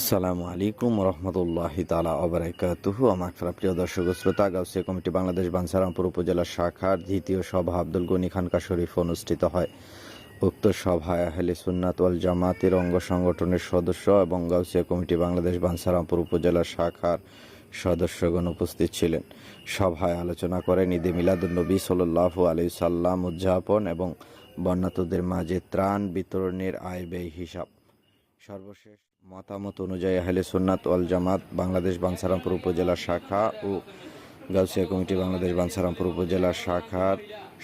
আসসালামু আলাইকুম রহমতুল্লাহ তালা অবরাকাতুহু আমার প্রিয় দর্শক শ্রোতা, গাউসিয়া কমিটি বাংলাদেশ বাঞ্ছারামপুর উপজেলা শাখার দ্বিতীয় সভা আব্দুল গনি খানকা শরীফ অনুষ্ঠিত হয়। উক্ত সভায় আহলে সুন্নাত ওয়াল জামাতের অঙ্গ সংগঠনের সদস্য এবং গাউসিয়া কমিটি বাংলাদেশ বাঞ্ছারামপুর উপজেলা শাখার সদস্যগণ উপস্থিত ছিলেন। সভায় আলোচনা করেন ঈদে মিলাদুন্নবী সাল্লাহ আলি সাল্লাম, উদযাপন এবং বন্যাতদের মাঝে ত্রাণ বিতরণের আয় ব্যয় হিসাব। সর্বশেষ মতামত অনুযায়ী আহলে সুন্নাত ওয়াল জামাত বাংলাদেশ বাঞ্ছারামপুর উপজেলা শাখা ও গাউসিয়া কমিটি বাংলাদেশ বাঞ্ছারামপুর উপজেলা শাখার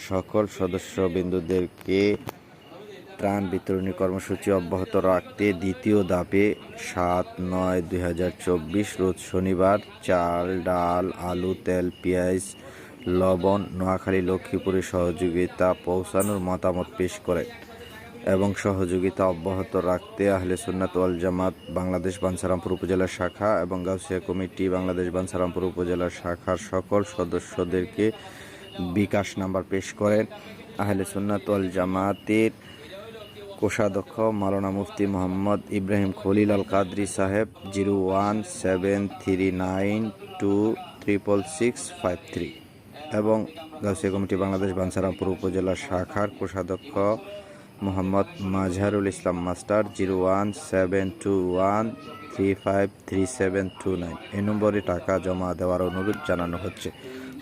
সকল সদস্যবৃন্দদেরকে ত্রাণ বিতরণী কর্মসূচি অব্যাহত রাখতে দ্বিতীয় ধাপে সাত নয় দুই রোজ শনিবার চাল, ডাল, আলু, তেল, পেঁয়াজ, লবণ নোয়াখালী, লক্ষ্মীপুরে সহযোগিতা পৌঁছানোর মতামত পেশ করেন। এবং সহযোগিতা অব্যাহত রাখতে আহলে সুন্নাত ওয়াল জামাত বাংলাদেশ বাঞ্ছারামপুর উপজেলা শাখা এবং গাউসিয়া কমিটি বাংলাদেশ বাঞ্ছারামপুর উপজেলা শাখার সকল সদস্যদেরকে বিকাশ নাম্বার পেশ করেন আহলে সুন্নাত ওয়াল জামাতের কোষাধ্যক্ষ মাওলানা মুফতি মোহাম্মদ ইব্রাহিম খলিল আল কাদরি সাহেব zero one seven three nine two triple six five three এবং গাউসিয়া কমিটি বাংলাদেশ বাঞ্ছারামপুর উপজেলা শাখার কোষাধ্যক্ষ Mohammad Mazharul Islam master, zero one seven two one three five three seven two nine. এই নম্বরে টাকা জমা দেওয়ার অনুরোধ জানানো হচ্ছে।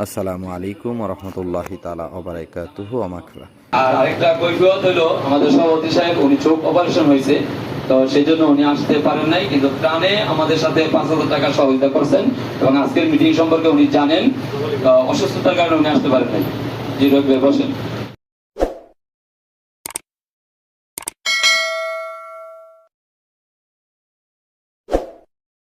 আসসালামু আলাইকুম রহমতুল্লাহি তালা ওবরাকাতুহু, আমাকরা। আর আরেকটা কৈফিয়ত হলো, আমাদের সভাপতি সাহেব, উনি চোখ অপারেশন হয়েছে, তো সেই জন্য উনি আসতে পারেন নাই, কিন্তু প্রাণে আমাদের সাথে পাঁচ হাজার টাকা সহযোগিতা করছেন এবং আজকের মিটিং সম্পর্কে উনি জানেন অসুস্থতার কারণে উনি আসতে পারেন নাই। জি বসেন।